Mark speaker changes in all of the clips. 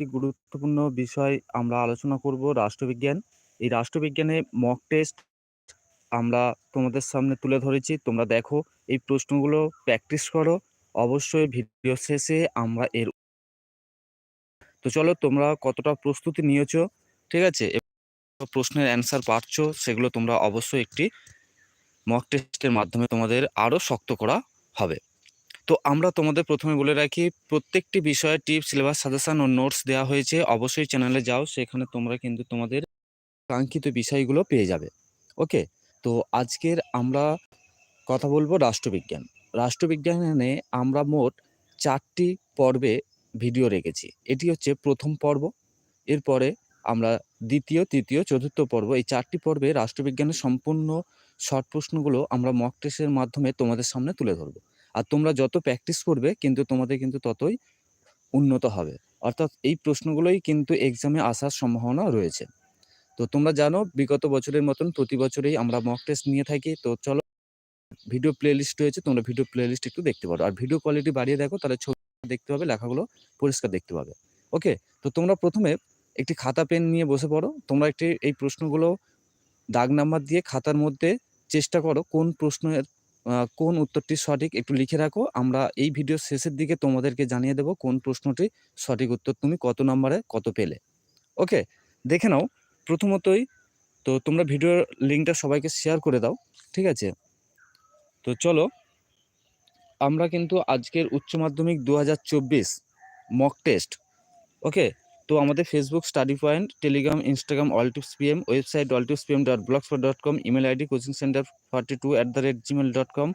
Speaker 1: একটি গুরুত্বপূর্ণ বিষয় আমরা আলোচনা করব, রাষ্ট্রবিজ্ঞান। এই রাষ্ট্রবিজ্ঞানে মক টেস্ট আমরা তোমাদের সামনে তুলে ধরেছি। তোমরা দেখো, এই প্রশ্নগুলো প্র্যাকটিস করো। অবশ্যই ভিডিও শেষে আমরা এর তো চলো, তোমরা কতটা প্রস্তুতি নিয়েছো, ঠিক আছে? প্রশ্নের অ্যান্সার পাচ্ছো, সেগুলো তোমরা অবশ্যই একটি মক টেস্টের মাধ্যমে তোমাদের আরও শক্ত করা হবে। তো আমরা তোমাদের প্রথমে বলে রাখি, প্রত্যেকটি বিষয়ে টিপ সিলেবাস, সাজেশন ও নোটস দেওয়া হয়েছে। অবশ্যই চ্যানেলে যাও, সেখানে তোমরা কিন্তু তোমাদের কাঙ্ক্ষিত বিষয়গুলো পেয়ে যাবে। ওকে? তো আজকের আমরা কথা বলব রাষ্ট্রবিজ্ঞান। রাষ্ট্রবিজ্ঞানে আমরা মোট চারটি পর্বে ভিডিও রেখেছি। এটি হচ্ছে প্রথম পর্ব, এরপরে আমরা দ্বিতীয়, তৃতীয়, চতুর্থ পর্ব। এই চারটি পর্বে রাষ্ট্রবিজ্ঞানের সম্পূর্ণ শর্ট প্রশ্নগুলো আমরা মক টেস্টের মাধ্যমে তোমাদের সামনে তুলে ধরবো। আর তোমরা যত প্র্যাকটিস করবে, কিন্তু তোমাদের কিন্তু ততই উন্নত হবে। অর্থাৎ এই প্রশ্নগুলোই কিন্তু এক্সামে আসার সম্ভাবনা রয়েছে। তো তোমরা জানো, বিগত বছরের মতন প্রতি বছরেই আমরা মক টেস্ট নিয়ে থাকি। তো চলো ভিডিও প্লেলিস্ট রয়েছে, তোমরা ভিডিও প্লেলিস্ট একটু দেখতে পারো। আর ভিডিও কোয়ালিটি বাড়িয়ে দেখো, তাহলে ছবি দেখতে পাবে, লেখাগুলো পরিষ্কার দেখতে পাবে। ওকে তো তোমরা প্রথমে একটি খাতা পেন নিয়ে বসে পড়ো। তোমরা একটি, এই প্রশ্নগুলো দাগ নাম্বার দিয়ে খাতার মধ্যে চেষ্টা করো, কোন প্রশ্নের কোন উত্তরটি সঠিক একটু লিখে রাখো। আমরা এই ভিডিও শেষের দিকে তোমাদেরকে জানিয়ে দেবো কোন প্রশ্নটি সঠিক উত্তর তুমি কত নম্বরে কত পেলে। ওকে, দেখে নাও। প্রথমতই তো তোমরা ভিডিওর লিঙ্কটা সবাইকে শেয়ার করে দাও, ঠিক আছে? তো চলো, আমরা কিন্তু আজকের উচ্চ মাধ্যমিক দু হাজার চব্বিশ মক টেস্ট, ওকে? তো আমাদের Facebook study point Telegram Instagram all tips PM website all tips PM dot blogspot dot com email ID coaching centre forty two at the rate Gmail dot com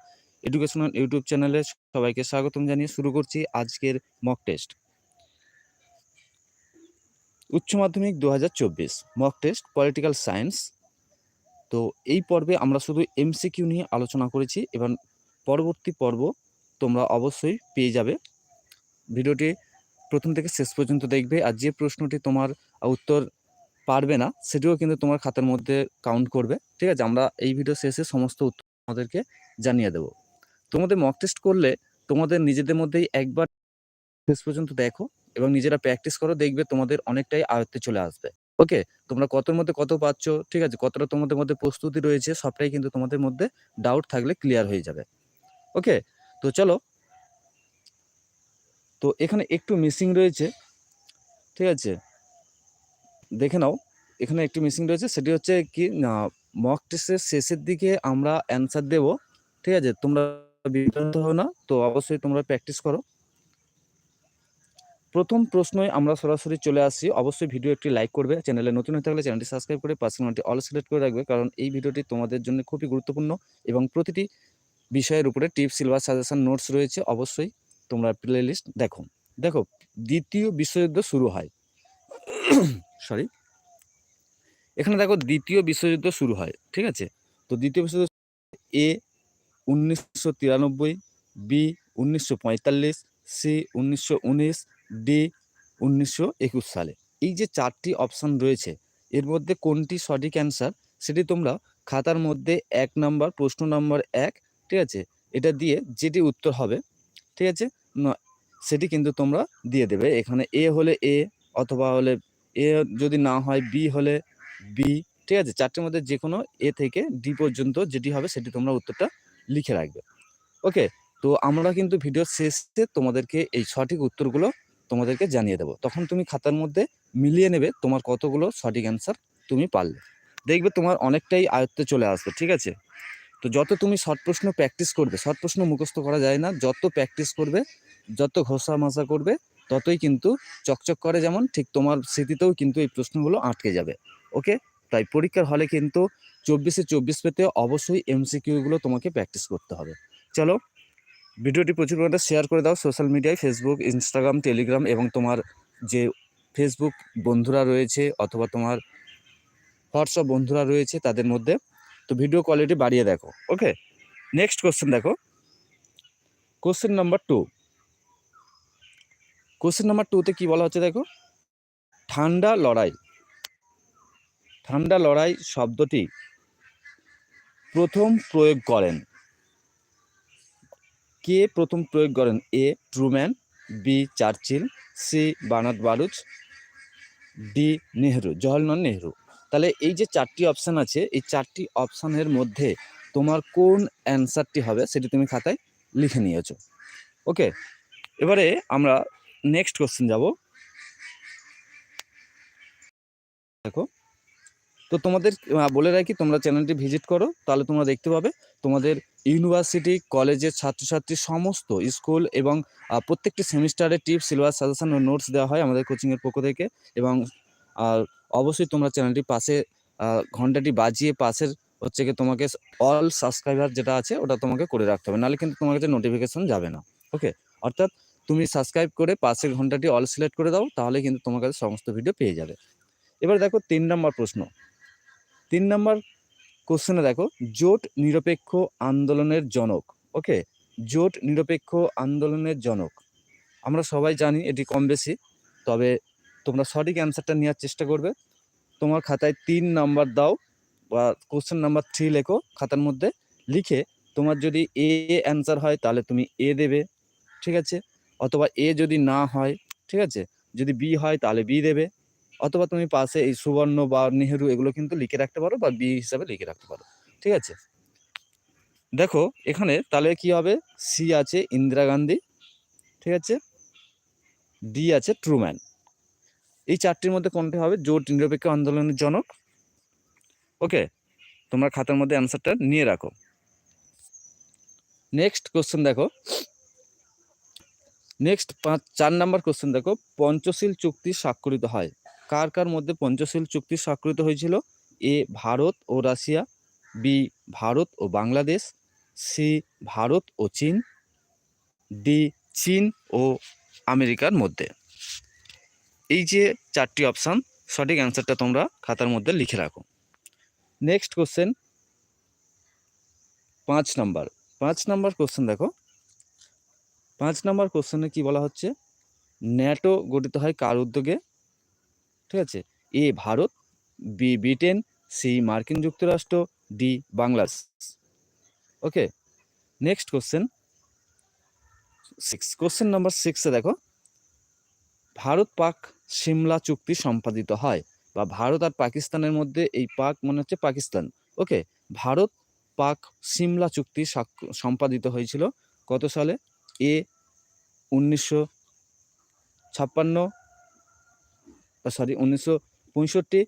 Speaker 1: educational YouTube চ্যানেলে সবাইকে স্বাগতম জানিয়ে শুরু করছি আজকের mock test উচ্চ মাধ্যমিক দু হাজার চব্বিশ মক টেস্ট পলিটিক্যাল সায়েন্স তো এই পর্বে আমরা শুধু এমসিকিউ নিয়ে আলোচনা করেছি এবং পরবর্তী পর্ব তোমরা অবশ্যই পেয়ে যাবে। ভিডিওটি প্রথম থেকে শেষ পর্যন্ত দেখবে আর যে প্রশ্নটি তোমার উত্তর পারবে না, সেটিও কিন্তু তোমার খাতার মধ্যে কাউন্ট করবে। ঠিক আছে? আমরা এই ভিডিও শেষে সমস্ত উত্তর তোমাদেরকে জানিয়ে দেব। তোমাদের মক টেস্ট করলে তোমাদের নিজেদের মধ্যেই একবার শেষ পর্যন্ত দেখো এবং নিজেরা প্র্যাকটিস করো, দেখবে তোমাদের অনেকটাই আয়ত্তে চলে আসবে। ওকে তোমরা কতর মধ্যে কত পাচ্ছ? ঠিক আছে? কতটা তোমাদের মধ্যে প্রস্তুতি রয়েছে? সবটাই কিন্তু তোমাদের মধ্যে ডাউট থাকলে ক্লিয়ার হয়ে যাবে। ওকে তো চলো তো এখানে একটু মিসিং রয়েছে, ঠিক আছে? দেখে নাও, এখানে একটু মিসিং রয়েছে, সেটি হচ্ছে কি মক টেস্টের শেষের দিকে আমরা অ্যান্সার দেব, ঠিক আছে? তোমরা বিভ্রান্ত হও না, তো অবশ্যই তোমরা প্র্যাকটিস করো। প্রথম প্রশ্নই আমরা সরাসরি চলে আসি, অবশ্যই ভিডিও একটি লাইক করবে চ্যানেলে নতুন হয়ে থাকলে চ্যানেলটি সাবস্ক্রাইব করে পার্সোনালিটি অল সিলেক্ট করে রাখবে, কারণ এই ভিডিওটি তোমাদের জন্য খুবই গুরুত্বপূর্ণ এবং প্রতিটি বিষয়ের উপরে টিপস সিলভার সাজেশন নোটস রয়েছে, অবশ্যই তোমরা প্লে লিস্ট দেখো। দেখো, দ্বিতীয় বিশ্বযুদ্ধ শুরু হয়। সরি এখানে দেখো, দ্বিতীয় বিশ্বযুদ্ধ শুরু হয়, ঠিক আছে? তো দ্বিতীয় বিশ্বযুদ্ধ এ উনিশশো তিরানব্বই, বি উনিশশো পঁয়তাল্লিশ, সি উনিশশো উনিশ, ডি উনিশশো একুশ সালে। এই যে চারটি অপশান রয়েছে, এর মধ্যে কোনটি সঠিক অ্যান্সার সেটি তোমরা খাতার মধ্যে এক নাম্বার প্রশ্ন নাম্বার এক, ঠিক আছে? এটা দিয়ে যেটি উত্তর হবে ঠিক আছে? সেটি কিন্তু তোমরা দিয়ে দেবে। এখানে এ হলে এ অথবা হলে এ যদি না হয় বি হলে বি, ঠিক আছে? চারটের মধ্যে যে কোনো এ থেকে ডি পর্যন্ত যেটি হবে সেটি তোমরা উত্তরটা লিখে রাখবে। ওকে? তো আমরা কিন্তু ভিডিও শেষে তোমাদেরকে এই সঠিক উত্তরগুলো তোমাদেরকে জানিয়ে দেবো। তখন তুমি খাতার মধ্যে মিলিয়ে নেবে তোমার কতগুলো সঠিক অ্যান্সার তুমি পারলে। দেখবে তোমার অনেকটাই আয়ত্তে চলে আসবে, ঠিক আছে? তো যত তুমি শর্ট প্রশ্ন প্র্যাকটিস করবে শর্ট প্রশ্ন মুখস্থ করা যায় না, যত প্র্যাকটিস করবে, যত ঘষা মাজা করবে, ততই কিন্তু চকচক করে যেমন ঠিক তোমার স্মৃতিতেও কিন্তু এই প্রশ্নগুলো আটকে যাবে ওকে তাই পরীক্ষার হলে কিন্তু চব্বিশে চব্বিশ পেতে অবশ্যই এমসিকিউগুলো তোমাকে প্র্যাকটিস করতে হবে। চলো, ভিডিওটি প্রচুর পরিমাণে শেয়ার করে দাও সোশ্যাল মিডিয়ায় ফেসবুক ইনস্টাগ্রাম টেলিগ্রাম এবং তোমার যে ফেসবুক বন্ধুরা রয়েছে অথবা তোমার হোয়াটসঅ্যাপ বন্ধুরা রয়েছে তাদের মধ্যে। তো ভিডিও কোয়ালিটি বাড়িয়ে দেখো ওকে নেক্সট কোশ্চেন দেখো। Question number two question number টুতে কি বলা হচ্ছে দেখো? ঠান্ডা লড়াই। ঠান্ডা লড়াই শব্দটি প্রথম প্রয়োগ করেন। কে প্রথম প্রয়োগ করেন? A, Truman, B, Churchill, C, Bernard Baruch, D, Nehru Jawaharlal Nehru. তাহলে এই যে চারটি অপশান আছে, এই চারটি অপশানের মধ্যে তোমার কোন অ্যান্সারটি হবে সেটি তুমি খাতায় লিখে নিয়েছো। ওকে এবারে আমরা নেক্সট কোশ্চেন যাব। দেখো, তো তোমাদের বলে রাখি, তোমরা চ্যানেলটি ভিজিট করো, তাহলে তোমরা দেখতে পাবে তোমাদের ইউনিভার্সিটি কলেজের ছাত্রছাত্রী সমস্ত স্কুল এবং প্রত্যেকটি সেমিস্টারে টিপস সিলেবাস সাজেশন ও নোটস দেওয়া হয় আমাদের কোচিংয়ের পক্ষ থেকে এবং, আর অবশ্যই তোমরা চ্যানেলটি পাশে ঘন্টাটি বাজিয়ে পাশের হচ্ছে কি তোমাকে অল সাবস্ক্রাইবার যেটা আছে ওটা তোমাকে করে রাখতে হবে। নাহলে কিন্তু তোমার কাছে নোটিফিকেশন যাবে না। ওকে অর্থাৎ তুমি সাবস্ক্রাইব করে পাশের ঘন্টাটি অল সিলেক্ট করে দাও, তাহলে কিন্তু তোমার কাছে সমস্ত ভিডিও পেয়ে যাবে। এবার দেখো তিন নম্বর প্রশ্ন। তিন নম্বর কোশ্চেনে দেখো, জোট নিরপেক্ষ আন্দোলনের জনক। ওকে জোট নিরপেক্ষ আন্দোলনের জনক। আমরা সবাই জানি এটি কম বেশি, তবে তোমরা সঠিক অ্যান্সারটা নেওয়ার চেষ্টা করবে। তোমার খাতায় তিন নাম্বার দাও বা কোশ্চেন নাম্বার থ্রি লেখো খাতার মধ্যে। লিখে তোমার যদি এ অ্যান্সার হয় তাহলে তুমি এ দেবে, ঠিক আছে? অথবা এ যদি না হয়, ঠিক আছে? যদি বি হয় তাহলে বি দেবে। অথবা তুমি পাশে এই সুবর্ণ বা নেহেরু এগুলো কিন্তু লিখে রাখতে পারো বা বি হিসাবে লিখে রাখতে পারো, ঠিক আছে? দেখো, এখানে তাহলে কি হবে? সি আছে ইন্দিরা গান্ধী, ঠিক আছে? ডি আছে ট্রুম্যান এই চারটির মধ্যে কোনটি হবে? জোট, নিরপেক্ষ, আন্দোলনের জনক। ওকে, তোমরা খাতার মধ্যে অ্যান্সারটা নিয়ে রাখো। নেক্সট কোশ্চেন দেখো। নেক্সট পাঁচ, চার নাম্বার কোশ্চেন দেখো। পঞ্চশীল চুক্তি স্বাক্ষরিত হয়। কার কার মধ্যে পঞ্চশীল চুক্তি স্বাক্ষরিত হয়েছিল? এ, ভারত ও রাশিয়া, বি, ভারত ও বাংলাদেশ, সি, ভারত ও চীন, ডি, চীন ও আমেরিকার মধ্যে। এই যে চারটি অপশান সঠিক অ্যান্সারটা তোমরা খাতার মধ্যে লিখে রাখো। নেক্সট কোশ্চেন পাঁচ নাম্বার পাঁচ নাম্বার কোশ্চেন দেখো। পাঁচ নাম্বার কোশ্চেনে কি বলা হচ্ছে? ন্যাটো গঠিত হয় কার উদ্যোগে? ঠিক আছে? A Bharat B Britain C মার্কিন যুক্তরাষ্ট্র D Bangladesh. Okay next question six question number সিক্সে দেখো। ভারত পাক সিমলা চুক্তি সম্পাদিত হয় বা ভারত আর পাকিস্তানের মধ্যে এই পাক মনে হচ্ছে পাকিস্তান। ওকে, ভারত পাক সিমলা চুক্তি সম্পাদিত হয়েছিল কত সালে? এ উনিশশো ছাপ্পান্ন সরি উনিশশো পঁয়ষট্টি,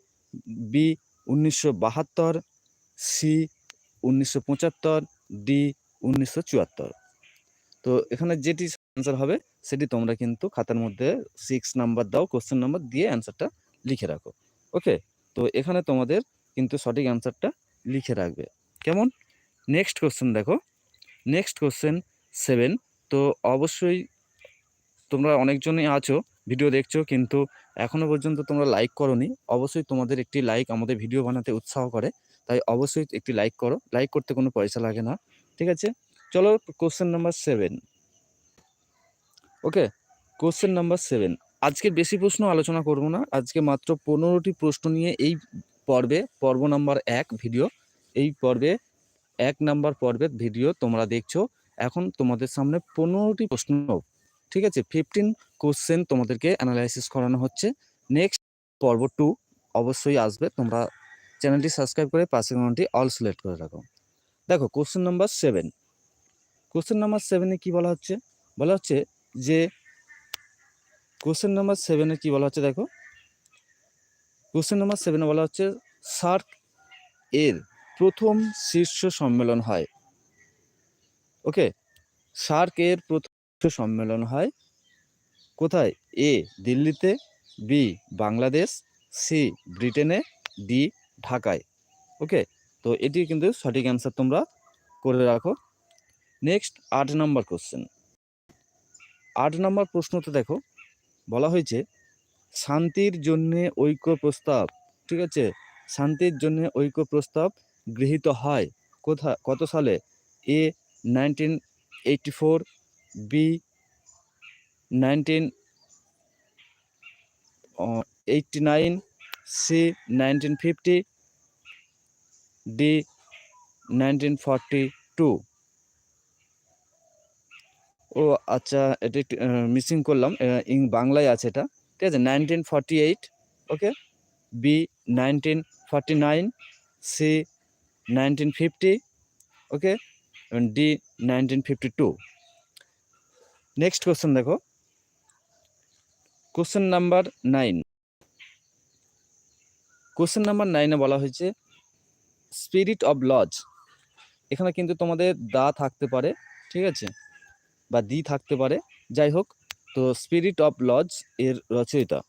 Speaker 1: বি উনিশশো বাহাত্তর, সি উনিশশো পঁচাত্তর, ডি উনিশশো চুয়াত্তর। তো এখানে যেটি অ্যান্সার হবে, সেটি তোমরা কিন্তু খাতার মধ্যে সিক্স নাম্বার দাও কোশ্চেন নাম্বার দিয়ে অ্যান্সারটা লিখে রাখো ওকে তো এখানে তোমাদের কিন্তু সঠিক অ্যান্সারটা লিখে রাখবে, কেমন? নেক্সট কোশ্চেন দেখো নেক্সট কোশ্চেন সেভেন তো অবশ্যই তোমরা অনেকজনই আছো ভিডিও দেখছ, কিন্তু এখনও পর্যন্ত তোমরা লাইক করনি, অবশ্যই তোমাদের একটি লাইক আমাদের ভিডিও বানাতে উৎসাহ করে, তাই অবশ্যই একটি লাইক করো লাইক করতে কোনো পয়সা লাগে না, ঠিক আছে? চলো question number seven okay question number seven আজকে বেশি প্রশ্ন আলোচনা করব না। আজকে মাত্র পনেরোটি প্রশ্ন নিয়ে এই পর্বে, পর্ব নাম্বার এক ভিডিও এই পর্বে, এক নাম্বার পর্বের ভিডিও তোমরা দেখছ। এখন তোমাদের সামনে পনেরোটি প্রশ্ন। ঠিক আছে ফিফটিন কোশ্চেন তোমাদেরকে অ্যানালাইসিস করানো হচ্ছে। নেক্সট পর্ব টু অবশ্যই আসবে। তোমরা চ্যানেলটি সাবস্ক্রাইব করে পাশে ঘন্টি অল সিলেক্ট করে রাখো। দেখো question number seven question number সেভেনে কি বলা হচ্ছে? বলা হচ্ছে যে কোশ্চেন নাম্বার সেভেনে কি বলা হচ্ছে দেখো? কোশ্চেন নাম্বার সেভেনে বলা হচ্ছে, সার্ক এর প্রথম শীর্ষ সম্মেলন হয়। ওকে? সার্ক এর প্রথম সম্মেলন হয় কোথায়? এ, দিল্লিতে, বি, বাংলাদেশ, সি, ব্রিটেনে, ডি, ঢাকায়। ওকে? তো এটি কিন্তু সঠিক অ্যান্সার তোমরা করে রাখো। নেক্সট আট নম্বর কোশ্চেন আট নম্বর প্রশ্নতে দেখো, বলা হয়েছে, শান্তির জন্যে ঐক্য প্রস্তাব, ঠিক আছে? শান্তির জন্য ঐক্য প্রস্তাব গৃহীত হয় কোথা, কত সালে? A nineteen eighty four B nineteen eighty nine C nineteen fifty D nineteen forty two ও আচ্ছা এটা মিসিং করলাম। ইং বাংলায় আছে এটা। ঠিক আছে? Nineteen forty eight okay B nineteen forty nine C nineteen fifty okay D nineteen fifty two next question দেখো question number nine question number নাইনে বলা হয়েছে স্পিরিট অব লজ এখানে কিন্তু তোমাদের দা থাকতে পারে, ঠিক আছে? বা দি থাকতে পারে। যাই হোক, তো স্পিরিট অফ লজ এর রচয়িতা।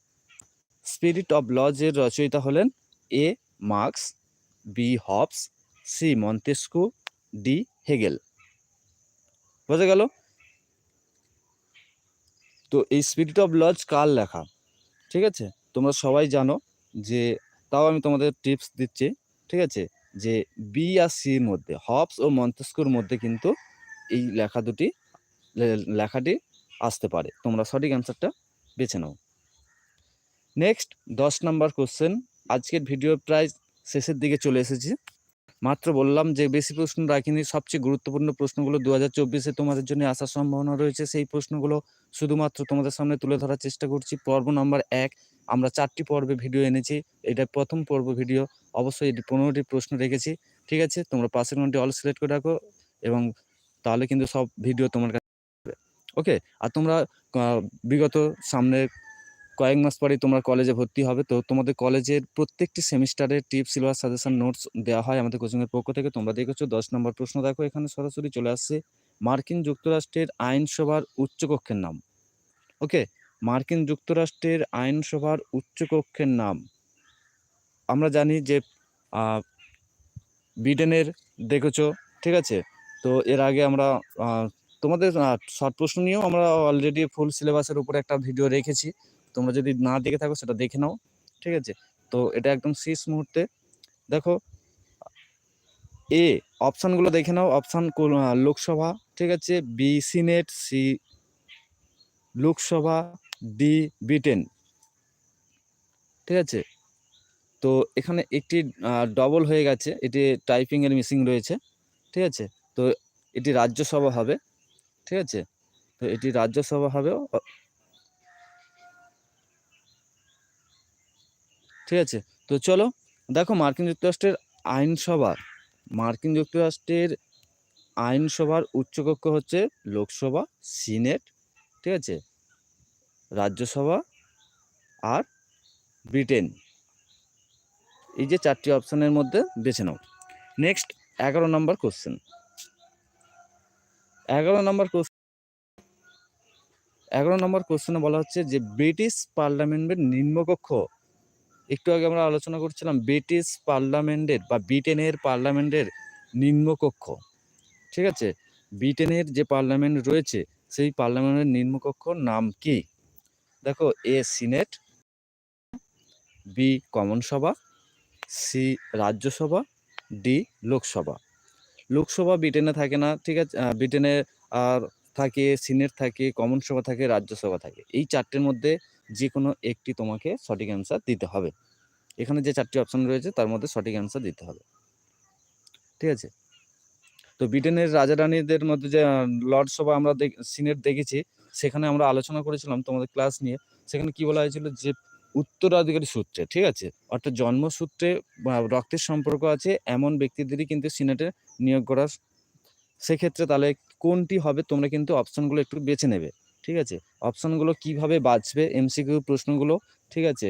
Speaker 1: স্পিরিট অফ লজ এর রচয়িতা হলেন A Marx B Hobbes C Montesquieu D Hegel বোঝা গেল? তো এই স্পিরিট অফ লজ কার লেখা? ঠিক আছে? তোমরা সবাই জানো যে তাও আমি তোমাদের টিপস দিচ্ছি। ঠিক আছে? যে বি আর সির মধ্যে হবস ও মন্তেস্কুর মধ্যে কিন্তু এই লেখা দুটি লেখাটি আসতে পারে। তোমরা সঠিক অ্যান্সারটা বেছে নাও। নেক্সট দশ নাম্বার কোশ্চেন আজকের ভিডিও প্রায় শেষের দিকে চলে এসেছি। মাত্র বললাম যে, বেশি প্রশ্ন রাখিনি। সবচেয়ে গুরুত্বপূর্ণ প্রশ্নগুলো দু হাজার চব্বিশে তোমাদের জন্য আসার সম্ভাবনা রয়েছে। সেই প্রশ্নগুলো শুধুমাত্র তোমাদের সামনে তুলে ধরার চেষ্টা করছি। পর্ব নাম্বার এক, আমরা চারটি পর্বে ভিডিও এনেছি। এটা প্রথম পর্ব ভিডিও অবশ্যই এটি পনেরোটি প্রশ্ন রেখেছি। ঠিক আছে? তোমরা পাশের ঘন্টি অল সিলেক্ট করে রাখো এবং তাহলে কিন্তু সব ভিডিও তোমার ওকে, আর তোমরা বিগত সামনে কয়েক মাস পরেই তোমরা কলেজে ভর্তি হবে, তো তোমাদের কলেজের প্রত্যেকটি সেমিস্টারের টিপ সিলেবাস সাজেশন নোটস দেওয়া হয় আমাদের কোচিংয়ের পক্ষ থেকে। তোমরা দেখেছ, দশ নম্বর প্রশ্ন দেখো, এখানে সরাসরি চলে আসছে, মার্কিন যুক্তরাষ্ট্রের আইনসভার উচ্চকক্ষের নাম। ওকে, মার্কিন যুক্তরাষ্ট্রের আইনসভার উচ্চকক্ষের নাম। আমরা জানি যে ব্রিটেনের দেখেছ, ঠিক আছে? তো এর আগে আমরা তোমাদের শর্ট প্রশ্ন নিয়েও আমরা অলরেডি ফুল সিলেবাসের উপরে একটা ভিডিও রেখেছি। তোমরা যদি না দেখে থাকো, সেটা দেখে নাও, ঠিক আছে? তো এটা একদম শেষ মুহূর্তে। দেখো, এ, অপশানগুলো দেখে নাও। অপশান লোকসভা, ঠিক আছে? B, senate, C, Lok Sabha, D, Britain, ঠিক আছে? তো এখানে একটি ডবল হয়ে গেছে। এটি টাইপিংয়ের মিসিং রয়েছে, ঠিক আছে? তো এটি রাজ্যসভা হবে। ঠিক আছে? তো এটি রাজ্যসভা হবে ঠিক আছে? তো চলো, দেখো মার্কিন যুক্তরাষ্ট্রের আইনসভা, মার্কিন যুক্তরাষ্ট্রের আইনসভার উচ্চকক্ষ হচ্ছে লোকসভা, সিনেট, ঠিক আছে? রাজ্যসভা আর ব্রিটেন। এই যে চারটি অপশনের মধ্যে বেছে নাও। নেক্সট, এগারো নম্বর কোশ্চেন। এগারো নম্বর কোশ্চেন এগারো নম্বর কোশ্চেনে বলা হচ্ছে যে, ব্রিটিশ পার্লামেন্টের নিম্নকক্ষ। একটু আগে আমরা আলোচনা করছিলাম ব্রিটিশ পার্লামেন্টের বা ব্রিটেনের পার্লামেন্টের নিম্নকক্ষ। ঠিক আছে? ব্রিটেনের যে পার্লামেন্ট রয়েছে, সেই পার্লামেন্টের নিম্নকক্ষর নাম কি? দেখো, এ সিনেট, বি কমন সভা সি রাজ্যসভা, ডি লোকসভা। লোকসভা ব্রিটেনে থাকে না, ঠিক আছে? ব্রিটেনে আর থাকে, সিনেট থাকে, কমন সভা থাকে রাজ্যসভা থাকে। এই চারটের মধ্যে যে কোনো একটি তোমাকে সঠিক অ্যান্সার দিতে হবে। এখানে যে চারটি অপশন রয়েছে, তার মধ্যে সঠিক অ্যান্সার দিতে হবে। ঠিক আছে? তো ব্রিটেনের রাজা রানীদের মধ্যে যে লর্ড সভা আমরা সিনেট দেখেছি, সেখানে আমরা আলোচনা করেছিলাম তোমাদের ক্লাস নিয়ে। সেখানে কি বলা হয়েছিল যে উত্তরাধিকারী সূত্রে, ঠিক আছে? অর্থাৎ জন্মসূত্রে রক্তের সম্পর্ক আছে, এমন ব্যক্তিদেরই কিন্তু সিনেটে নিয়োগ করা সেক্ষেত্রে তাহলে কোনটি হবে তোমরা কিন্তু অপশনগুলো একটু বেছে নেবে, ঠিক আছে? অপশনগুলো কীভাবে বাঁচবে, এমসিকিউ প্রশ্নগুলো, ঠিক আছে?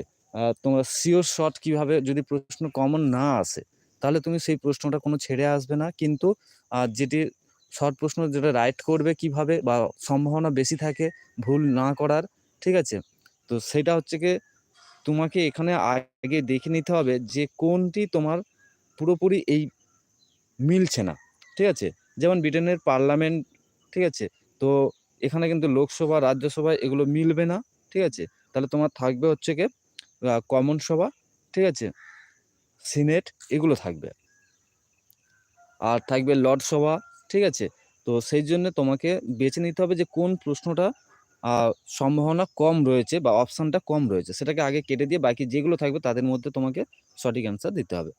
Speaker 1: তোমরা সিওর শট কীভাবে যদি প্রশ্ন কমন না আসে, তাহলে তুমি সেই প্রশ্নটা কোনো ছেড়ে আসবে না, কিন্তু যেটি শর্ট প্রশ্ন যেটা রাইট করবে কীভাবে বা সম্ভাবনা বেশি থাকে ভুল না করার, ঠিক আছে? তো সেটা হচ্ছে কি তোমাকে এখানে আগে দেখে নিতে হবে যে কোনটি তোমার পুরোপুরি এই মিলছে না, ঠিক আছে? যেমন ব্রিটেনের পার্লামেন্ট, ঠিক আছে? তো এখানে কিন্তু লোকসভা, রাজ্যসভা এগুলো মিলবে না, ঠিক আছে? তাহলে তোমার থাকবে হচ্ছে কি কমন সভা, ঠিক আছে? সিনেট এগুলো থাকবে। আর থাকবে লর্ড সভা, ঠিক আছে? তো সেই জন্য তোমাকে বেছে নিতে হবে যে কোন প্রশ্নটা সম্ভাবনা কম রয়েছে বা অপশানটা কম রয়েছে। সেটাকে আগে কেটে দিয়ে বাকি যেগুলো থাকবে তাদের মধ্যে তোমাকে সঠিক অ্যান্সার দিতে হবে।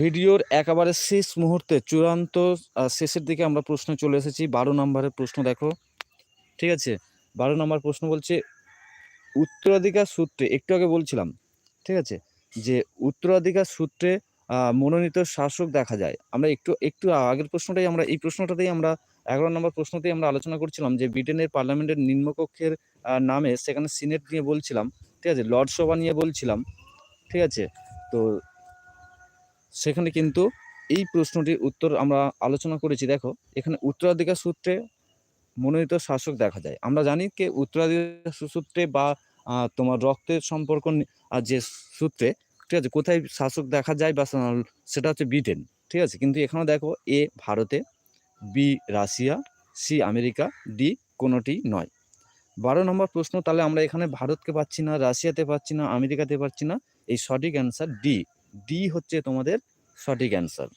Speaker 1: ভিডিওর একেবারে শেষ মুহূর্তে চূড়ান্ত শেষের দিকে আমরা প্রশ্ন চলে এসেছি। বারো নম্বরের প্রশ্ন দেখো। ঠিক আছে? বারো নম্বর প্রশ্ন বলছে, উত্তরাধিকার সূত্রে, একটু আগে বলছিলাম, ঠিক আছে? যে উত্তরাধিকার সূত্রে মনোনীত শাসক দেখা যায়। আমরা একটু একটু আগের প্রশ্নটাই আমরা, এই প্রশ্নটাতেই আমরা এগারো নম্বর প্রশ্নতেই আমরা আলোচনা করছিলাম যে ব্রিটেনের পার্লামেন্টের নিম্নকক্ষের নামে সেখানে সিনেট নিয়ে বলছিলাম, ঠিক আছে? লর্ড সভা নিয়ে বলছিলাম, ঠিক আছে? তো সেখানে কিন্তু এই প্রশ্নটির উত্তর আমরা আলোচনা করেছি। দেখো, এখানে উত্তরাধিকার সূত্রে মনোনীত শাসক দেখা যায়। আমরা জানি যে উত্তরাধিকার সূত্রে বা তোমার রক্তের সম্পর্ক যে সূত্রে, ঠিক আছে? কোথায় শাসক দেখা যায় বা, সেটা হচ্ছে ব্রিটেন, ঠিক আছে? কিন্তু এখানে দেখো, এ ভারতে B Russia, C America, D কোনোটি নয়। বারো নম্বর প্রশ্ন, তাহলে আমরা এখানে ভারতকে পাচ্ছি না, রাশিয়াতে পাচ্ছি না, আমেরিকাতে পাচ্ছি না, এই সঠিক অ্যান্সার ডি। ডি হচ্ছে তোমাদের সঠিক অ্যান্সার।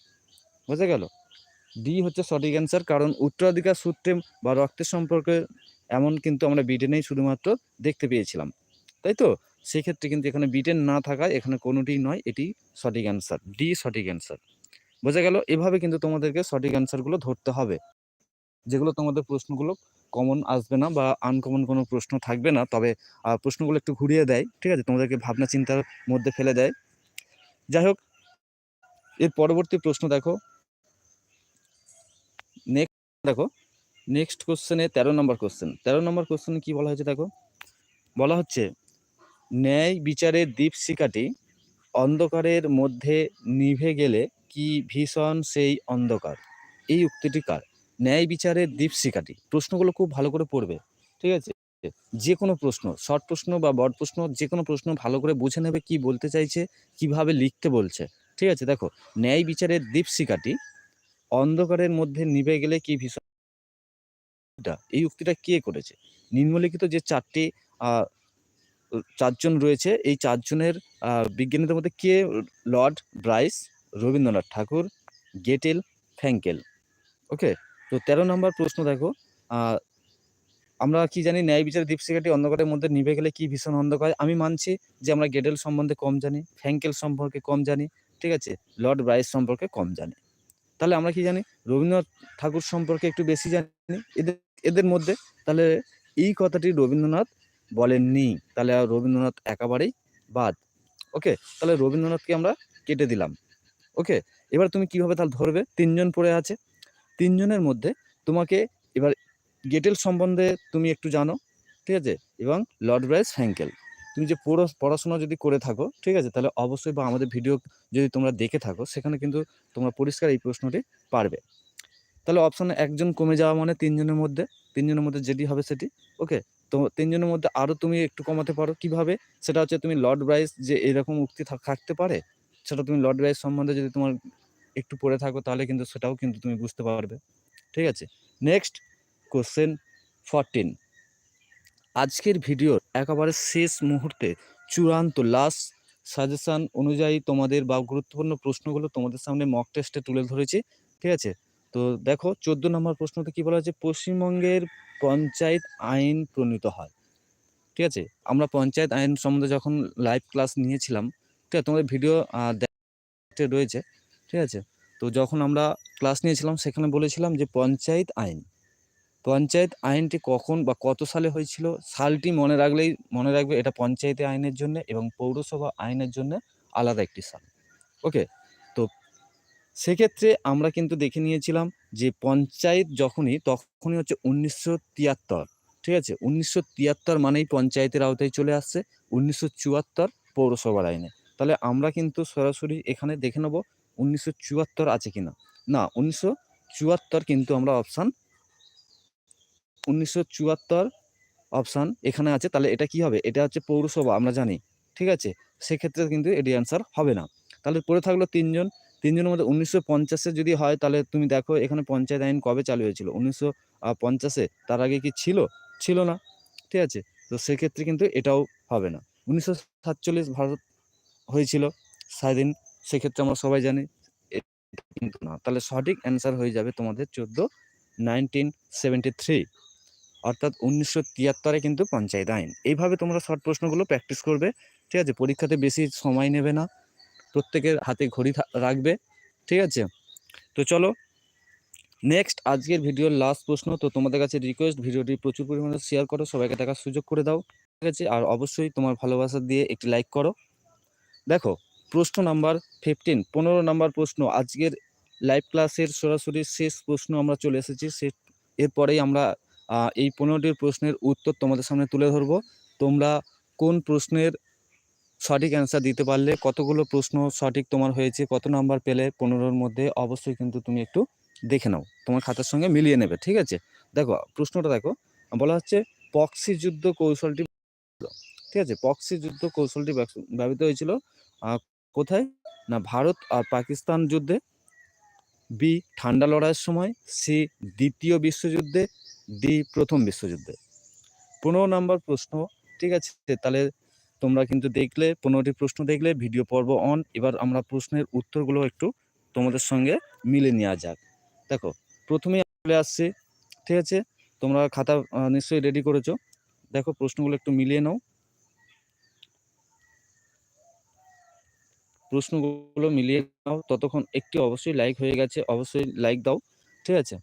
Speaker 1: বোঝা গেল? ডি হচ্ছে সঠিক অ্যান্সার, কারণ উত্তরাধিকার সূত্রে বা রক্তের সম্পর্কে এমন কিন্তু আমরা ব্রিটেনেই শুধুমাত্র দেখতে পেয়েছিলাম। তাই তো? সেক্ষেত্রে কিন্তু এখানে ব্রিটেন না থাকায় এখানে কোনোটি নয়, এটি সঠিক অ্যান্সার, ডি সঠিক অ্যান্সার। বোঝা গেল, এভাবে কিন্তু তোমাদেরকে সঠিক অ্যান্সারগুলো ধরতে হবে। যেগুলো তোমাদের প্রশ্নগুলো কমন আসবে না বা আনকমন কোনো প্রশ্ন থাকবে না, তবে প্রশ্নগুলো একটু ঘুরিয়ে দেয়, ঠিক আছে? তোমাদেরকে ভাবনা চিন্তার মধ্যে ফেলে দেয়। যাই হোক, এর পরবর্তী প্রশ্ন দেখো। নেক্সট দেখো নেক্সট কোশ্চেনে তেরো নম্বর কোশ্চেন তেরো নম্বর কোশ্চেনে কি বলা হয়েছে দেখো? বলা হচ্ছে, ন্যায় বিচারের দীপশিকাটি অন্ধকারের মধ্যে নিভে গেলে কি ভীষণ সেই অন্ধকার? এই উক্তিটি কার? ন্যায় বিচারের দীপশিকাটি প্রশ্নগুলো খুব ভালো করে পড়বে, ঠিক আছে? যে কোনো প্রশ্ন শর্ট প্রশ্ন বা বড় প্রশ্ন যে কোনো প্রশ্ন ভালো করে বুঝে নেবে কি বলতে চাইছে, কীভাবে লিখতে বলছে, ঠিক আছে? দেখো, ন্যায় বিচারের দীপশিকাটি অন্ধকারের মধ্যে নিভে গেলে কি ভীষণ এই উক্তিটা কে করেছে? নিম্নলিখিত যে চারটি চারজন রয়েছে, এই চারজনের বিজ্ঞানীদের মধ্যে কে? Lord Bryce Rabindranath Thakur, Gettell, ফ্যাঙ্কেল। Okay? তো তেরো নম্বর প্রশ্ন দেখো আমরা কি জানি ন্যায় বিচার দীপশিখাটি অন্ধকারের মধ্যে নিভে গেলে কি ভীষণ অন্ধকার আমি মানছি যে আমরা গেটেল সম্বন্ধে কম জানি, ফ্যাঙ্কেল সম্পর্কে কম জানি, ঠিক আছে? লর্ড ব্রাইস সম্পর্কে কম জানি। তাহলে আমরা কি জানি? রবীন্দ্রনাথ ঠাকুর সম্পর্কে একটু বেশি জানি। এদের এদের মধ্যে তাহলে এই কথাটি রবীন্দ্রনাথ বলেননি। তাহলে রবীন্দ্রনাথ একেবারেই বাদ। ওকে? তাহলে রবীন্দ্রনাথকে আমরা কেটে দিলাম। ওকে? এবার তুমি কীভাবে তাহলে ধরবে? তিনজন পড়ে আছে। তিনজনের মধ্যে তোমাকে এবার গেটেল সম্বন্ধে তুমি একটু জানো, ঠিক আছে? এবং লর্ড ব্রাইস ফ্যাঙ্কেল তুমি যে পুরো পড়াশোনা যদি করে থাকো, ঠিক আছে? তাহলে অবশ্যই বা আমাদের ভিডিও যদি তোমরা দেখে থাকো, সেখানে কিন্তু তোমরা পরিষ্কার এই প্রশ্নটি পারবে। তাহলে অপশনে একজন কমে যাওয়া মানে তিনজনের মধ্যে তিনজনের মধ্যে যেটি হবে সেটি, ওকে? তো তিনজনের মধ্যে আরও তুমি একটু কমাতে পারো। কীভাবে? সেটা হচ্ছে তুমি লর্ড ব্রাইস যে এরকম উক্তি থাক- থাকতে পারে সেটা তুমি লর্ড ব্রাইস সম্বন্ধে যদি তোমার একটু পড়ে থাকো, তাহলে কিন্তু সেটাও কিন্তু তুমি বুঝতে পারবে। ঠিক আছে? নেক্সট কোশ্চেন ফরটিন আজকের ভিডিওর একেবারে শেষ মুহূর্তে চূড়ান্ত লাস্ট সাজেশন অনুযায়ী তোমাদের বা গুরুত্বপূর্ণ প্রশ্নগুলো তোমাদের সামনে মক টেস্টে তুলে ধরেছি। ঠিক আছে? তো দেখো, চোদ্দ নম্বর প্রশ্নতে কি বলা হচ্ছে পশ্চিমবঙ্গের পঞ্চায়েত আইন প্রণীত হয়। ঠিক আছে? আমরা পঞ্চায়েত আইন সম্বন্ধে যখন লাইভ ক্লাস নিয়েছিলাম ঠিক আছে তোমাদের ভিডিও দেখতে রয়েছে, ঠিক আছে? তো যখন আমরা ক্লাস নিয়েছিলাম, সেখানে বলেছিলাম যে পঞ্চায়েত আইন। পঞ্চায়েত আইনটি কখন বা কত সালে হয়েছিল, সালটি মনে রাখলেই, মনে রাখবে এটা পঞ্চায়েতে আইনের জন্য এবং পৌরসভা আইনের জন্য আলাদা একটি সাল। ওকে তো সেক্ষেত্রে আমরা কিন্তু দেখে নিয়েছিলাম যে পঞ্চায়েত যখনই, তখনই হচ্ছে উনিশশো তিয়াত্তর, ঠিক আছে? উনিশশো তিয়াত্তর মানেই পঞ্চায়েতের আওতায় চলে আসছে, উনিশশো চুয়াত্তর পৌরসভার আইনে। তাহলে আমরা কিন্তু সরাসরি এখানে দেখে নেব উনিশশো চুয়াত্তর আছে কিনা। না, উনিশশো চুয়াত্তর কিন্তু আমরা অপশান উনিশশো চুয়াত্তর অপশান এখানে আছে। তাহলে এটা কি হবে? এটা হচ্ছে পৌরসভা, আমরা জানি। ঠিক আছে? সেক্ষেত্রে কিন্তু এটি অ্যান্সার হবে না। তাহলে পড়ে থাকল তিনজন। তিনজনের মধ্যে উনিশশো পঞ্চাশে যদি হয়, তাহলে তুমি দেখো এখানে পঞ্চায়েত আইন কবে চালু হয়েছিল? উনিশশো পঞ্চাশে। তার আগে কি ছিল? ছিল না। ঠিক আছে? তো সেক্ষেত্রে কিন্তু এটাও হবে না। উনিশশো সাতচল্লিশ ভারত হয়েছিল স্বাধীন সেক্ষেত্রে আমরা সবাই জানি কিন্তু না। তাহলে সঠিক অ্যান্সার হয়ে যাবে তোমাদের চোদ্দ নাইনটিন সেভেন্টি থ্রি অর্থাৎ উনিশশো তিয়াত্তরে কিন্তু পঞ্চায়েত আইন। এইভাবে তোমরা শর্ট প্রশ্নগুলো প্র্যাকটিস করবে, ঠিক আছে? পরীক্ষাতে বেশি সময় নেবে না। প্রত্যেকের হাতে ঘড়ি রাখবে, ঠিক আছে? তো চলো নেক্সট আজকের ভিডিওর লাস্ট প্রশ্ন। তো তোমাদের কাছে রিকোয়েস্ট ভিডিওটি প্রচুর পরিমাণে শেয়ার করো, সবাইকে দেখার সুযোগ করে দাও, ঠিক আছে? আর অবশ্যই তোমার ভালোবাসা দিয়ে একটি লাইক করো। দেখো, প্রশ্ন নাম্বার ফিফটিন পনেরো নাম্বার প্রশ্ন, আজকের লাইভ ক্লাসের সরাসরি শেষ প্রশ্ন আমরা চলে এসেছি, সে, এরপরেই আমরা এই পনেরোটির প্রশ্নের উত্তর তোমাদের সামনে তুলে ধরবো। তোমরা কোন প্রশ্নের সঠিক অ্যান্সার দিতে পারলে, কতগুলো প্রশ্ন সঠিক তোমার হয়েছে, কত নাম্বার পেলে পনেরোর মধ্যে, অবশ্যই কিন্তু তুমি একটু দেখে নাও, তোমার খাতার সঙ্গে মিলিয়ে নেবে, ঠিক আছে? দেখো, প্রশ্নটা দেখো, বলা হচ্ছে পক্সি যুদ্ধ কৌশলটি ঠিক আছে? পক্সি যুদ্ধ কৌশলটি ব্যবহৃত হয়েছিল কোথায়? না, ভারত আর পাকিস্তান যুদ্ধে। বি, ঠান্ডা লড়াইয়ের সময়। সি, দ্বিতীয় বিশ্বযুদ্ধে। ডি, প্রথম বিশ্বযুদ্ধে। পনেরো নাম্বার প্রশ্ন, ঠিক আছে? তাহলে তোমরা কিন্তু দেখলে, পনেরোটি প্রশ্ন দেখলে, ভিডিও পর্ব অন এবার আমরা প্রশ্নের উত্তরগুলো একটু তোমাদের সঙ্গে মিলে নেওয়া যাক। দেখো, প্রথমেই চলে আসছে, ঠিক আছে? তোমরা খাতা নিশ্চয়ই রেডি করেছ। দেখো, প্রশ্নগুলো একটু মিলিয়ে নাও। প্রশ্নগুলো মিলিয়ে নাও। ততক্ষণ একটি অবশ্যই লাইক হয়ে গেছে, অবশ্যই লাইক দাও, ঠিক আছে?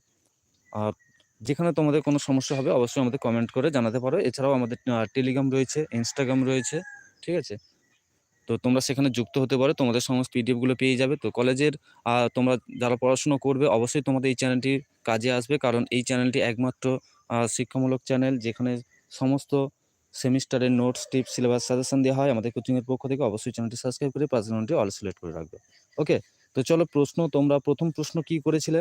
Speaker 1: আর যেখানে তোমাদের কোনো সমস্যা হবে, অবশ্যই আমাদের কমেন্ট করে জানাতে পারো। এছাড়াও আমাদের টেলিগ্রাম রয়েছে ইনস্টাগ্রাম রয়েছে, ঠিক আছে? তো তোমরা সেখানে যুক্ত হতে পারো, তোমাদের সমস্ত পিডিএফগুলো পেয়ে যাবে। তো কলেজের তোমরা যারা পড়াশুনো করবে, অবশ্যই তোমাদের এই চ্যানেলটি কাজে আসবে। কারণ এই চ্যানেলটি একমাত্র শিক্ষামূলক চ্যানেল যেখানে সমস্ত সেমিস্টারের নোটস টিপস সিলেবাস সাজেশন দেওয়া হয় আমাদের কোচিংয়ের পক্ষ থেকে। অবশ্যই চ্যানেলটি সাবস্ক্রাইব করে পাঁচ ঘন্টি অল সিলেক্ট করে রাখবে। ওকে তো চলো প্রশ্ন, তোমরা প্রথম প্রশ্ন কি করেছিলে?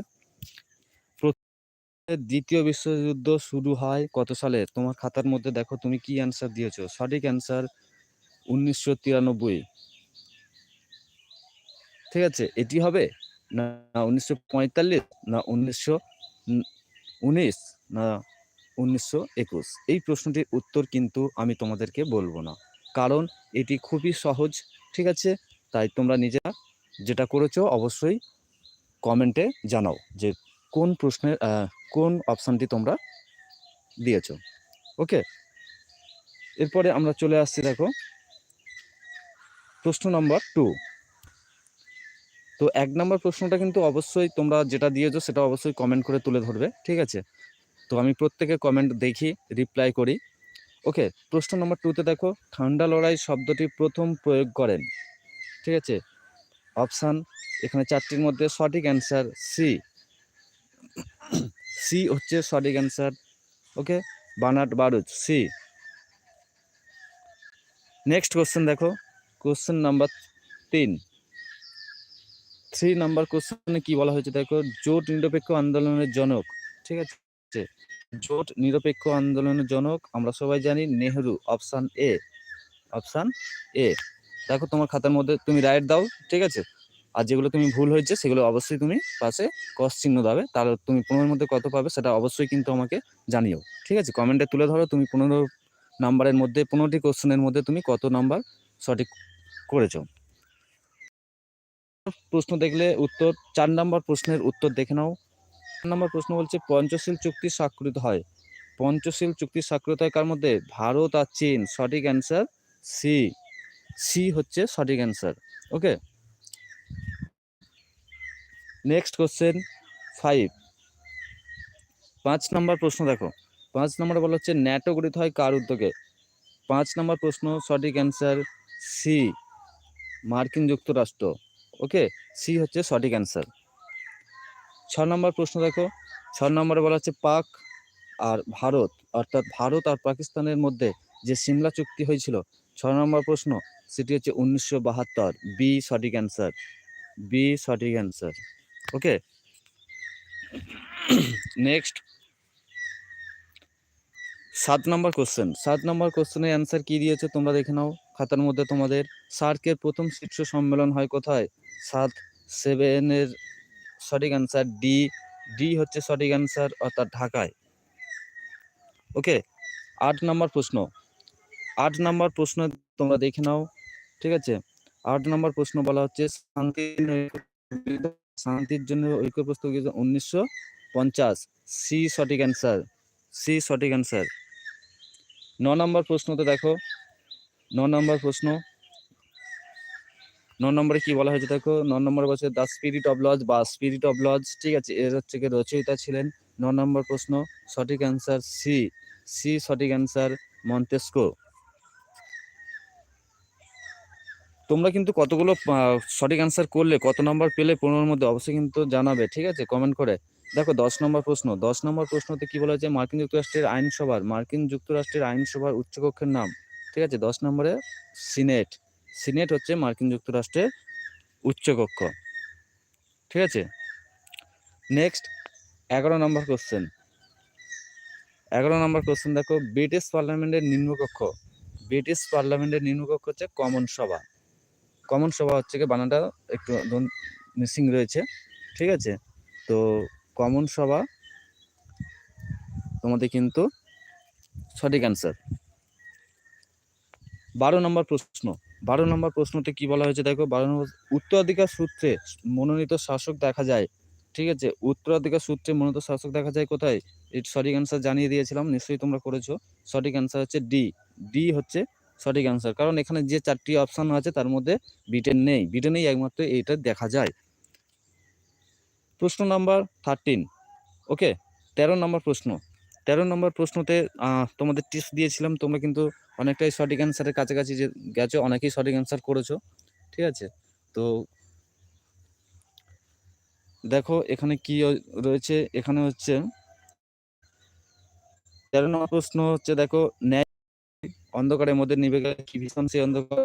Speaker 1: দ্বিতীয় বিশ্বযুদ্ধ শুরু হয় কত সালে? তোমার খাতার মধ্যে দেখো তুমি কি অ্যান্সার দিয়েছ? সঠিক অ্যান্সার উনিশশো তিরানব্বই। ঠিক আছে, এটি হবে না উনিশশো পঁয়তাল্লিশ না উনিশশো উনিশ না উনিশশো একুশ। এই প্রশ্নটির উত্তর কিন্তু আমি তোমাদেরকে বলব না। কারণ এটি খুবই সহজ, ঠিক আছে? তাই তোমরা নিজেরা যেটা করেছ অবশ্যই কমেন্টে জানাও যে কোন প্রশ্নের কোন অপশানটি তোমরা দিয়েছ। ওকে? এরপরে আমরা চলে আসছি, দেখো। প্রশ্ন নম্বর টু। তো এক নম্বর প্রশ্নটা কিন্তু অবশ্যই তোমরা যেটা দিয়েছ সেটা অবশ্যই কমেন্ট করে তুলে ধরবে, ঠিক আছে? তো আমি প্রত্যেকের কমেন্ট দেখি রিপ্লাই করি। ওকে প্রশ্ন নম্বর টুতে দেখো, ঠান্ডা লড়াই শব্দটি প্রথম প্রয়োগ করেন। ঠিক আছে? অপশান এখানে চারটির মধ্যে সঠিক অ্যান্সার সি সি হচ্ছে সঠিক answer okay Bernard Baruch C next question দেখো কোশ্চেন নাম্বার তিন। থ্রি নাম্বার কোশ্চেনে কি বলা হয়েছে দেখো, জোট নিরপেক্ষ আন্দোলনের জনক। ঠিক আছে? জোট নিরপেক্ষ আন্দোলনের জনক আমরা সবাই জানি Nehru option A option A দেখো তোমার খাতার মধ্যে তুমি রাইট দাও, ঠিক আছে? আর যেগুলো তুমি ভুল হয়েছে, সেগুলো অবশ্যই তুমি পাশে ক্রস চিহ্ন দাবে। তাহলে তুমি পনেরোর মধ্যে কত পাবে সেটা অবশ্যই কিন্তু আমাকে জানিও। ঠিক আছে? কমেন্টে তুলে ধরো, তুমি পনেরো নাম্বারের মধ্যে, পনেরোটি কোশ্চেনের মধ্যে তুমি কত নাম্বার সঠিক করেছ। প্রশ্ন দেখলে উত্তর, চার নাম্বার প্রশ্নের উত্তর দেখে নাও। নাম্বার প্রশ্ন বলছে, পঞ্চশীল চুক্তি স্বাক্ষরিত হয়। পঞ্চশীল চুক্তি স্বাক্ষরিত হয় কার মধ্যে? ভারত আর চীন। সঠিক অ্যান্সার সি। সি হচ্ছে সঠিক answer. Okay? Next question five. পাঁচ নাম্বার প্রশ্ন দেখো। পাঁচ নাম্বার বলা হচ্ছে, ন্যাটো গঠিত হয় কার উদ্যোগে? পাঁচ নাম্বার প্রশ্ন, সঠিক অ্যান্সার সি। মার্কিন যুক্তরাষ্ট্র। ওকে? সি হচ্ছে সঠিক অ্যান্সার। ছ নম্বর প্রশ্ন দেখো। ছ নম্বরে বলা হচ্ছে পাক আর ভারত, অর্থাৎ ভারত আর পাকিস্তানের মধ্যে যে সিমলা চুক্তি হয়েছিল, ছ নম্বর প্রশ্ন, সেটি হচ্ছে উনিশশো বাহাত্তর বি সঠিক অ্যান্সার বি সঠিক অ্যান্সার ওকে নেক্সট সাত নম্বর কোশ্চেন সাত নম্বর কোশ্চেনের অ্যান্সার কি দিয়েছে তোমরা দেখে নাও, খাতার মধ্যে তোমাদের। সার্কের প্রথম শীর্ষ সম্মেলন হয় কোথায়? সাত সেভেনের সঠিক অ্যান্সার ডি ডি হচ্ছে সঠিক অ্যান্সার অর্থাৎ ঢাকায়। ওকে আট নম্বর প্রশ্ন। আট নম্বর প্রশ্ন তোমরা দেখে নাও, ঠিক আছে? আট নম্বর প্রশ্ন বলা হচ্ছে শান্তি শান্তির জন্য ঐক্য প্রস্তাব উনিশশো পঞ্চাশ। সি সঠিক অ্যান্সার সি সঠিক অ্যান্সার ন নম্বর প্রশ্নতে দেখো, ন নম্বর প্রশ্ন। ন নম্বরে কি বলা হয়েছে দেখো? ন নম্বরে বলছে, দ্য স্পিরিট অফ লজ বা স্পিরিট অফ লজ ঠিক আছে? এর হচ্ছে কি রচয়িতা ছিলেন ন নম্বর প্রশ্ন, সঠিক অ্যান্সার সি সি সঠিক অ্যান্সার মন্তেস্কো। তোমরা কিন্তু কতগুলো সঠিক অ্যান্সার করলে, কত নম্বর পেলে পনেরোর মধ্যে অবশ্যই কিন্তু জানাবে, ঠিক আছে? কমেন্ট করে। দেখো, দশ নম্বর প্রশ্ন, দশ নম্বর প্রশ্নতে কি বলা হয়েছে? মার্কিন যুক্তরাষ্ট্রের আইনসভার, মার্কিন যুক্তরাষ্ট্রের আইনসভার উচ্চকক্ষের নাম, ঠিক আছে? দশ নম্বরে সিনেট। সিনেট হচ্ছে মার্কিন যুক্তরাষ্ট্রের উচ্চকক্ষ। ঠিক আছে? নেক্সট এগারো নম্বর কোশ্চেন এগারো নম্বর কোশ্চেন দেখো, ব্রিটিশ পার্লামেন্টের নিম্নকক্ষ। ব্রিটিশ পার্লামেন্টের নিম্নকক্ষ হচ্ছে কমন সভা। কমন সভা হচ্ছে কি বানানটা একটু মিসিং রয়েছে। ঠিক আছে? তো কমন সভা তোমাদের কিন্তু সঠিক অ্যান্সার বারো নম্বর প্রশ্ন। বারো নম্বর প্রশ্নতে কি বলা হয়েছে? দেখো, বারো নম্বর উত্তরাধিকার সূত্রে মনোনীত শাসক দেখা যায়। ঠিক আছে? উত্তরাধিকার সূত্রে মনোনীত শাসক দেখা যায় কোথায়? এর সঠিক অ্যান্সার জানিয়ে দিয়েছিলাম, নিশ্চয়ই তোমরা করেছ। সঠিক অ্যান্সার হচ্ছে ডি। ডি হচ্ছে সঠিক অ্যান্সার কারণ এখানে যে চারটি অপশান আছে, তার মধ্যে ব্রিটেন নেই। ব্রিটেনেই একমাত্র এইটা দেখা যায়। প্রশ্ন নাম্বার থার্টিন ওকে তেরো নম্বর প্রশ্ন তেরো নম্বর প্রশ্নতে তোমাদের টিপস দিয়েছিলাম, তোমরা কিন্তু অনেকটাই সঠিক অ্যান্সারের কাছাকাছি যে গেছো, অনেকেই সঠিক অ্যান্সার করেছ, ঠিক আছে? তো দেখো, এখানে কি রয়েছে? এখানে হচ্ছে, তেরো নম্বর প্রশ্ন হচ্ছে, দেখো, ন্যায় অন্ধকারের মধ্যে নিবে গেলে কি ভীষণ সেই অন্ধকার?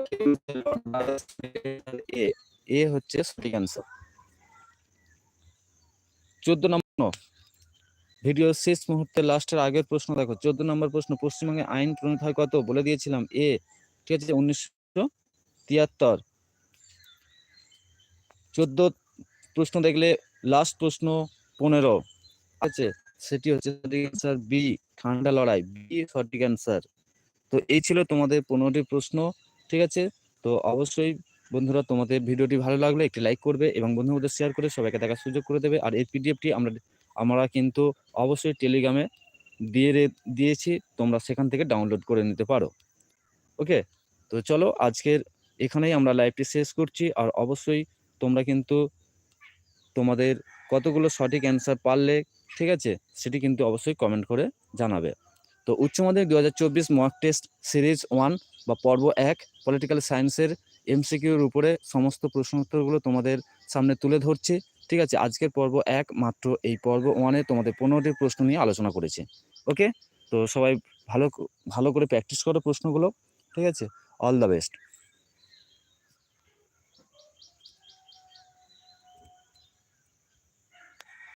Speaker 1: এ এ হচ্ছে সঠিক অ্যান্সার চোদ্দ নম্বর ভিডিও শেষ মুহূর্তে লাস্টের আগের প্রশ্ন দেখো। চোদ্দ নম্বর প্রশ্ন, পশ্চিমবঙ্গে আইন প্রণীত হয় কত? বলে দিয়েছিলাম এ, ঠিক আছে, উনিশশো তিয়াত্তর। চোদ্দ প্রশ্ন দেখলে লাস্ট প্রশ্ন পনেরো। আছে, সেটি হচ্ছে সঠিক অ্যান্সার বি ঠান্ডা লড়াই। বি সঠিক অ্যান্সার তো এই ছিল তোমাদের পনেরোটি প্রশ্ন, ঠিক আছে? তো অবশ্যই বন্ধুরা, তোমাদের ভিডিওটি ভালো লাগলে একটি লাইক করবে এবং বন্ধুদের শেয়ার করে সবাইকে দেখার সুযোগ করে দেবে। আর এই পিডিএফটি আমরা আমরা কিন্তু অবশ্যই টেলিগ্রামে দিয়ে দিয়েছি, তোমরা সেখান থেকে ডাউনলোড করে নিতে পারো। ওকে তো চলো, আজকের এখানেই আমরা লাইভটি শেষ করছি। আর অবশ্যই তোমরা কিন্তু তোমাদের কতগুলো সঠিক অ্যান্সার পারলে, ঠিক আছে? সেটি কিন্তু অবশ্যই কমেন্ট করে জানাবে। তো উচ্চ মাধ্যমিক দু হাজার চব্বিশ মক টেস্ট সিরিজ ওয়ান বা পর্ব এক পলিটিক্যাল সায়েন্সের এমসিকিউর উপরে সমস্ত প্রশ্ন উত্তরগুলো তোমাদের সামনে তুলে ধরছি। ঠিক আছে, আজকের পর্ব এক, মাত্র এই পর্ব ওয়ানে তোমাদের পনেরোটি প্রশ্ন নিয়ে আলোচনা করেছে ওকে তো সবাই ভালো ভালো করে প্র্যাকটিস করো প্রশ্নগুলো, ঠিক আছে? All the best